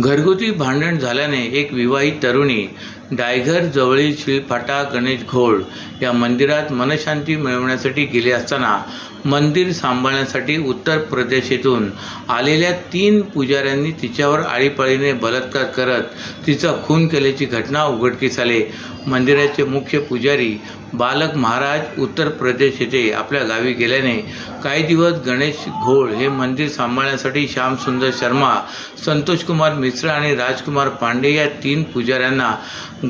घरगुती भांडण झाल्याने एक विवाहित तरुणी डायघर जवळील शिळफाटा गणेश घोळ या मंदिरात मनशांती मिळवण्यासाठी गेले असताना मंदिर सांभाळण्यासाठी उत्तर प्रदेशातून आलेल्या तीन पुजाऱ्यांनी तिच्यावर आळीपाळीने बलात्कार करत तिचा खून केल्याची घटना उघडकीस आली. मंदिराचे मुख्य पुजारी बालक महाराज उत्तर प्रदेश येथे आपल्या गावी गेल्याने काही दिवस गणेश घोळ हे मंदिर सांभाळण्यासाठी श्यामसुंदर शर्मा संतोष कुमार मिश्र आणि राजकुमार पांडे या तीन पुजाऱ्यांना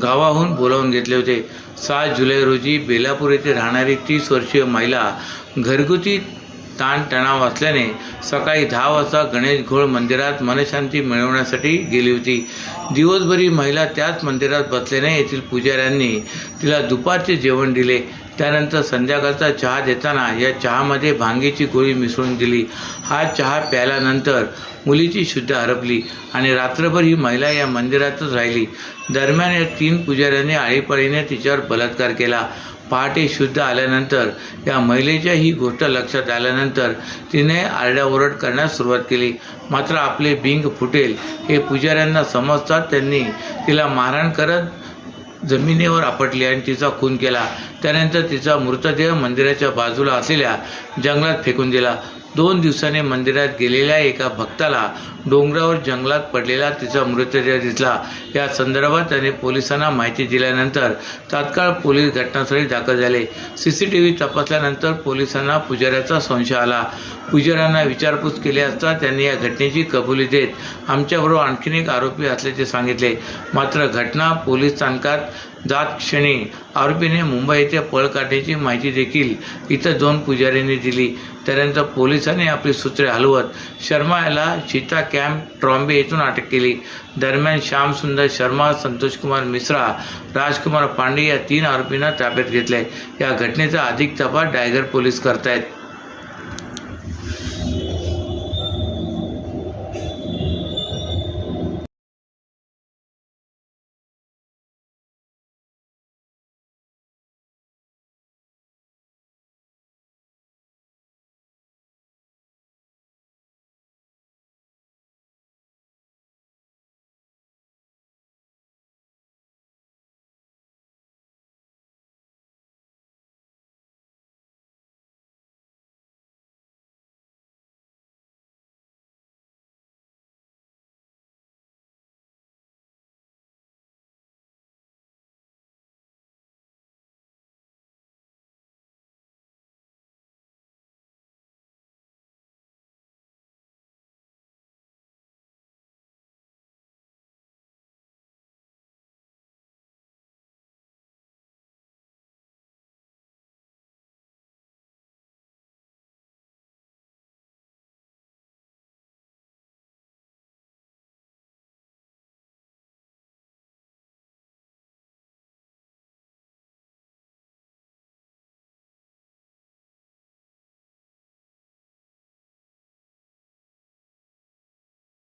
गावाहून बोलावून घेतले होते. सात जुलै रोजी बेलापूर येथे राहणारी तीस वर्षीय महिला घरगुती ताणतणाव असल्याने सकाळी दहा वाजता गणेश घोळ मंदिरात मनशांती मिळवण्यासाठी गेली होती. दिवसभरी महिला त्याच मंदिरात बसल्याने येथील पुजाऱ्यांनी तिला दुपारचे जेवण दिले. त्यानंतर संध्याकाळचा चहा देताना या चहामध्ये भांगेची गोळी मिसळून दिली. हा चहा प्याल्यानंतर मुलीची शुद्ध हरपली आणि रात्रभर ही महिला या मंदिरातच राहिली. दरम्यान या तीन पुजाऱ्यांनी आळीपाळीने तिच्यावर बलात्कार केला. पहाटे शुद्ध आल्यानंतर या महिलेच्या ही गोष्ट लक्षात आल्यानंतर तिने आरडाओरड करण्यास सुरुवात केली. मात्र आपले बिंग फुटेल हे पुजाऱ्यांना समजतात त्यांनी तिला मारहाण करत जमिनीवर आपटली आणि तिचा खून केला. त्यानंतर तिचा मृतदेह मंदिराच्या बाजूला असलेल्या जंगलात फेकून दिला. दोन दिवसांनी मंदिरात गेलेल्या एका भक्ताला डोंगरावर जंगलात पडलेला तिचा मृतदेह दिसला. या संदर्भात त्याने पोलिसांना माहिती दिल्यानंतर तात्काळ पोलीस घटनास्थळी दाखल झाले. सी सी टी व्ही तपासल्यानंतर पोलिसांना पुजाऱ्याचा संशय आला. पुजाऱ्यांना विचारपूस केली असता त्यांनी या घटनेची कबुली देत आमच्याबरोबर आणखीन एक आरोपी असल्याचे सांगितले. मात्र घटना पोलीस स्थानकात जात क्षणी आरोपीने मुंबई येथे पळ काढण्याची माहिती देखील इतर दोन पुजाऱ्यांनी दिली. त्यानंतर पोलिसांनी आपली सूत्रे हलवत शर्मा याला चिता कॅम्प ट्रॉम्बे येथून अटक केली. दरम्यान श्यामसुंदर शर्मा संतोषकुमार मिश्रा राजकुमार पांडे या तीन आरोपींना ताब्यात घेतले या घटनेचा अधिक तपास डायगर पोलीस करतायत.